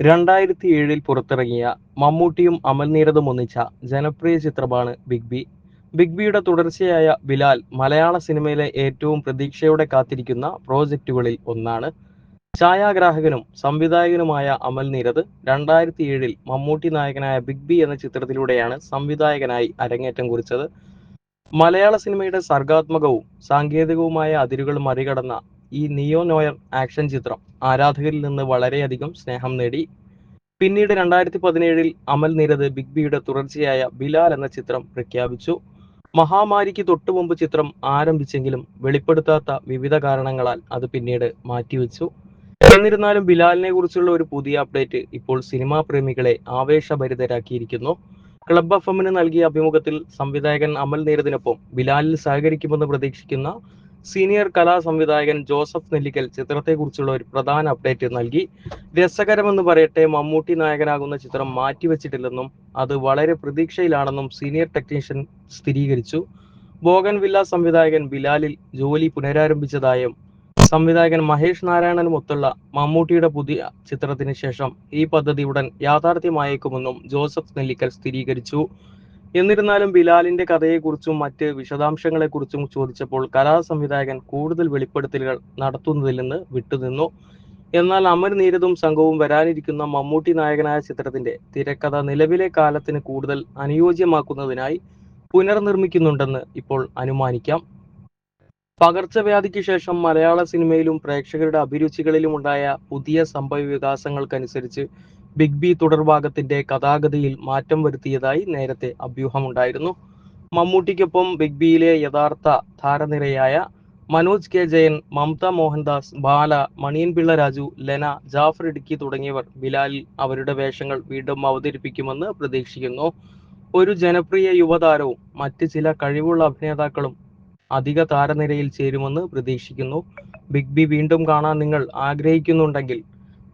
രണ്ടായിരത്തി ഏഴിൽ പുറത്തിറങ്ങിയ മമ്മൂട്ടിയും അമൽ നീരദും ഒന്നിച്ച ജനപ്രിയ ചിത്രമാണ് ബിഗ് ബി. ബിഗ് ബിയുടെ തുടർച്ചയായ ബിലാൽ മലയാള സിനിമയിലെ ഏറ്റവും പ്രതീക്ഷയോടെ കാത്തിരിക്കുന്ന പ്രോജക്റ്റുകളിൽ ഒന്നാണ്. ഛായാഗ്രാഹകനും സംവിധായകനുമായ അമൽ നീരദ് രണ്ടായിരത്തി ഏഴിൽ മമ്മൂട്ടി നായകനായ ബിഗ് ബി എന്ന ചിത്രത്തിലൂടെയാണ് സംവിധായകനായി അരങ്ങേറ്റം കുറിച്ചത്. മലയാള സിനിമയുടെ സർഗാത്മകവും സാങ്കേതികവുമായ അതിരുകൾ മറികടന്ന ഈ നിയോ നോയർ ആക്ഷൻ ചിത്രം ആരാധകരിൽ നിന്ന് വളരെയധികം സ്നേഹം നേടി. പിന്നീട് രണ്ടായിരത്തി പതിനേഴിൽ അമൽ നിരത് ബിഗ് ബിയുടെ തുടർച്ചയായ ബിലാൽ എന്ന ചിത്രം പ്രഖ്യാപിച്ചു. മഹാമാരിക്ക് തൊട്ടു മുമ്പ് ചിത്രം ആരംഭിച്ചെങ്കിലും വെളിപ്പെടുത്താത്ത വിവിധ കാരണങ്ങളാൽ അത് പിന്നീട് മാറ്റിവെച്ചു. എന്നിരുന്നാലും ബിലാലിനെ കുറിച്ചുള്ള ഒരു പുതിയ അപ്ഡേറ്റ് ഇപ്പോൾ സിനിമാ പ്രേമികളെ ആവേശഭരിതരാക്കിയിരിക്കുന്നു. ക്ലബ് എഫ് എമ്മിന് നൽകിയ അഭിമുഖത്തിൽ സംവിധായകൻ അമൽ നീരദിനൊപ്പം ബിലാലിൽ സഹകരിക്കുമെന്ന് പ്രതീക്ഷിക്കുന്ന സീനിയർ കലാ സംവിധായകൻ ജോസഫ് നെല്ലിക്കൽ ചിത്രത്തെക്കുറിച്ചുള്ള ഒരു പ്രധാന അപ്ഡേറ്റ് നൽകി. രസകരമെന്ന് പറയട്ടെ മമ്മൂട്ടി നായകനാകുന്ന ചിത്രം മാറ്റിവെച്ചിട്ടില്ലെന്നും അത് വളരെ പ്രതീക്ഷയിലാണെന്നും സീനിയർ ടെക്നീഷ്യൻ സ്ഥിരീകരിച്ചു. ബോഗൻ വില്ല സംവിധായകൻ ബിലാലിൽ ജോലി പുനരാരംഭിച്ചതായും സംവിധായകൻ മഹേഷ് നാരായണനുമൊത്തുള്ള മമ്മൂട്ടിയുടെ പുതിയ ചിത്രത്തിന് ശേഷം ഈ പദ്ധതി ഉടൻ യാഥാർത്ഥ്യമായേക്കുമെന്നും ജോസഫ് നെല്ലിക്കൽ സ്ഥിരീകരിച്ചു. എന്നിരുന്നാലും ബിലാലിന്റെ കഥയെക്കുറിച്ചും മറ്റ് വിശദാംശങ്ങളെക്കുറിച്ചും ചോദിച്ചപ്പോൾ കലാ സംവിധായകൻ കൂടുതൽ വെളിപ്പെടുത്തലുകൾ നടത്തുന്നതിൽ നിന്ന് വിട്ടുനിന്നു. എന്നാൽ അമർ നീരദും സംഘവും വരാനിരിക്കുന്ന മമ്മൂട്ടി നായകനായ ചിത്രത്തിന്റെ തിരക്കഥ നിലവിലെ കാലത്തിന് കൂടുതൽ അനുയോജ്യമാക്കുന്നതിനായി പുനർനിർമ്മിക്കുന്നുണ്ടെന്ന് ഇപ്പോൾ അനുമാനിക്കാം. പകർച്ചവ്യാധിക്ക് ശേഷം മലയാള സിനിമയിലും പ്രേക്ഷകരുടെ അഭിരുചികളിലും ഉണ്ടായ പുതിയ സംഭവ വികാസങ്ങൾക്കനുസരിച്ച് ബിഗ് ബി തുടർഭാഗത്തിന്റെ കഥാഗതിയിൽ മാറ്റം വരുത്തിയതായി നേരത്തെ അഭ്യൂഹമുണ്ടായിരുന്നു. മമ്മൂട്ടിക്കൊപ്പം ബിഗ് ബിയിലെ യഥാർത്ഥ താരനിരയായ മനോജ് കെ ജയൻ മമത മോഹൻദാസ് ബാല മണിയൻ പിള്ള രാജു ലെന ജാഫർ ഇടുക്കി തുടങ്ങിയവർ ബിലാലിൽ അവരുടെ വേഷങ്ങൾ വീണ്ടും അവതരിപ്പിക്കുമെന്ന് പ്രതീക്ഷിക്കുന്നു. ഒരു ജനപ്രിയ യുവതാരവും മറ്റ് ചില കഴിവുള്ള അഭിനേതാക്കളും അധിക താരനിരയിൽ ചേരുമെന്ന് പ്രതീക്ഷിക്കുന്നു. ബിഗ് ബി വീണ്ടും കാണാൻ നിങ്ങൾ ആഗ്രഹിക്കുന്നുണ്ടെങ്കിൽ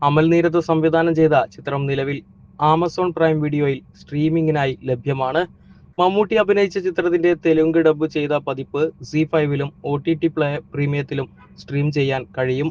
അമൽ നീരദ് സംവിധാനം ചെയ്ത ചിത്രം നിലവിൽ ആമസോൺ പ്രൈം വീഡിയോയിൽ സ്ട്രീമിംഗിനായി ലഭ്യമാണ്. മമ്മൂട്ടി അഭിനയിച്ച ചിത്രത്തിന്റെ തെലുങ്ക് ഡബ് ചെയ്ത പതിപ്പ് സി ഫൈവിലും ഒ ടി ടി പ്ലേ പ്രീമിയത്തിലും സ്ട്രീം ചെയ്യാൻ കഴിയും.